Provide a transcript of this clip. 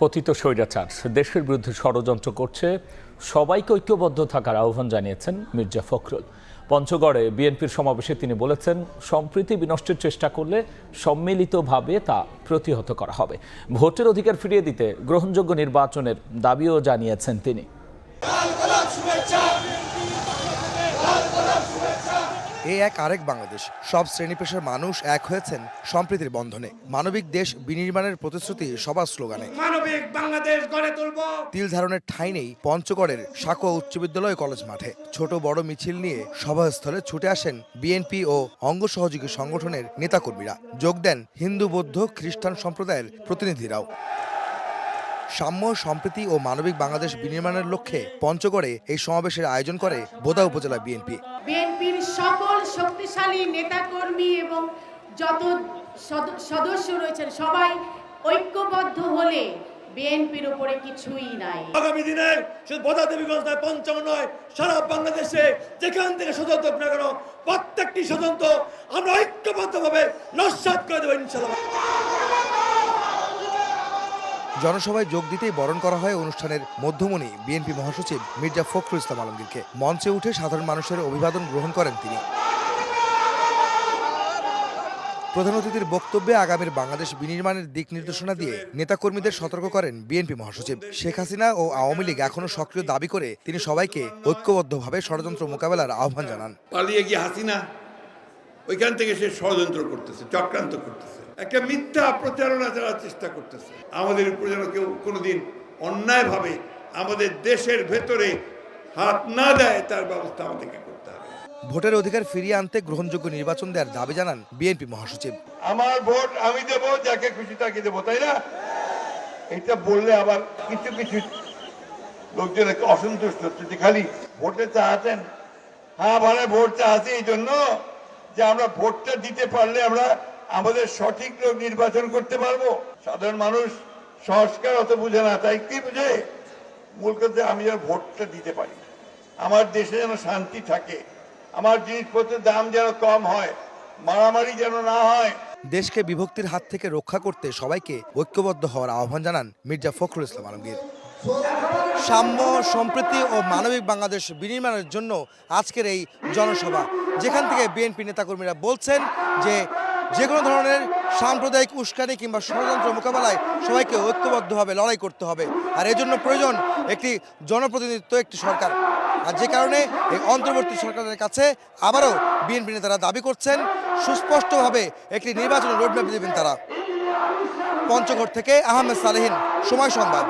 পতিত স্বৈরাচার। দেশের বিরুদ্ধে ষড়যন্ত্র করছে, সবাইকে ঐক্যবদ্ধ থাকার আহ্বান জানিয়েছেন মির্জা ফখরুল। পঞ্চগড়ে বিএনপির সমাবেশে তিনি বলেছেন, সম্প্রীতি বিনষ্টের চেষ্টা করলে সম্মিলিতভাবে তা প্রতিহত করা হবে। ভোটের অধিকার ফিরিয়ে দিতে গ্রহণযোগ্য নির্বাচনের দাবিও জানিয়েছেন তিনি। এই এক আরেক বাংলাদেশ। সব শ্রেণি পেশার মানুষ এক হয়েছেন সম্প্রীতির বন্ধনে। মানবিক দেশ বিনির্মাণের প্রতিশ্রুতি সবার স্লোগানে। মানবিক বাংলাদেশ গড়ে তুলব। তিল ধারণের ঠাঁই নেই পঞ্চগড়ের সাকুয়া উচ্চ বিদ্যালয় কলেজ মাঠে। ছোট বড় মিছিল নিয়ে সভাস্থলে ছুটে আসেন বিএনপি ও অঙ্গ সহযোগী সংগঠনের নেতাকর্মীরা। যোগ দেন হিন্দু বৌদ্ধ খ্রিস্টান সম্প্রদায়ের প্রতিনিধিরাও। সাম্য সম্প্রীতি ও মানবিক বাংলাদেশ বিনির্মাণের লক্ষ্যে পঞ্চগড়ে এই সমাবেশের আয়োজন করে বোদা উপজেলা বিএনপি। বিএনপির সকল শক্তিশালী নেতাকর্মী এবং যত সদ- সদস্য রয়েছেন সবাই ঐক্যবদ্ধ হলে বিএনপির উপরে কিছুই নাই। আগামী দিনে শুধু বোধা দেবীগঞ্জ নয় পঞ্চম নয় সারা বাংলাদেশে যেখান থেকে হোক না কেন প্রত্যেকটি ষড়যন্ত্র আমরা ঐক্যবদ্ধভাবে নস্বাত করে দেবো ইনশাল্লাহ জনসভায় যোগ দিতেই বরণ করা হয় অনুষ্ঠানের মধ্যমণি বিএনপি মহাসচিব মির্জা ফখরুল ইসলাম আলমগীরকে। মঞ্চে উঠে সাধারণ মানুষের অভিবাদন গ্রহণ করেন তিনি। প্রধান অতিথির বক্তব্যে আগামীর বাংলাদেশ বিনির্মাণের দিক নির্দেশনা দিয়ে নেতাকর্মীদের সতর্ক করেন বিএনপি মহাসচিব। শেখ হাসিনা ও আওয়ামী লীগ এখনও সক্রিয় দাবি করে তিনি সবাইকে ঐক্যবদ্ধভাবে ষড়যন্ত্র মোকাবেলার আহ্বান জানান। পালিয়ে গিয়ে হাসিনা, ওইখান থেকে সে ষড়যন্ত্র করতেছে, চক্রান্ত করতেছে। একটা মিথ্যা প্রচারণা চালার চেষ্টা করতেছে আমাদের উপরে যেন কেউ কোনোদিন অন্যায়ভাবে আমাদের দেশের ভেতরে হাত না দেয় তার ব্যবস্থা আমাদেরকে করতে হবে। ভোটের অধিকার ফিরিয়ে আনতে গ্রহণযোগ্য নির্বাচন দেওয়ার দাবি জানান বিএনপি মহাসচিব। আমার ভোট আমি দেব যাকে খুশি তাকে দেবো তাই না? এটা বললে আবার কিছু কিছু লোকজন একটু অসন্তুষ্ট হচ্ছে যে খালি ভোটে চাচ্ছেন হ্যাঁ মানে ভোট চাচ্ছি এই জন্য যে আমরা ভোটটা দিতে পারলে আমরা আমাদের সঠিক লোক নির্বাচন করতে পারব? সাধারণ মানুষ সংস্কার অত বুঝে না, তাই কি বুঝে? মূল কথা, আমি যেন ভোটটা দিতে পারি আমার দেশে যেন শান্তি থাকে, আমার জিনিসপত্রের দাম যেন কম হয়, মারামারি যেন না হয়। দেশকে বিভক্তির হাত থেকে রক্ষা করতে সবাইকে ঐক্যবদ্ধ হওয়ার আহ্বান জানান মির্জা ফখরুল ইসলাম আলমগীর। সাম্য, সম্প্রীতি ও মানবিক বাংলাদেশ বিনির্মাণের জন্য আজকের এই জনসভা, যেখান থেকে বিএনপি নেতাকর্মীরা বলছেন যে যে কোনো ধরনের সাম্প্রদায়িক উস্কানি কিংবা ষড়যন্ত্র মোকাবেলায় সবাইকে ঐক্যবদ্ধভাবে লড়াই করতে হবে। আর এজন্য প্রয়োজন একটি জনপ্রতিনিধিত্ব, একটি সরকার। আর যে কারণে এই অন্তর্বর্তী সরকারের কাছে আবারও বিএনপি নেতারা দাবি করছেন, সুস্পষ্টভাবে একটি নির্বাচনী রোডম্যাপ দেবেন তারা। পঞ্চগড় থেকে আহমেদ সালেহীন, সময় সংবাদ।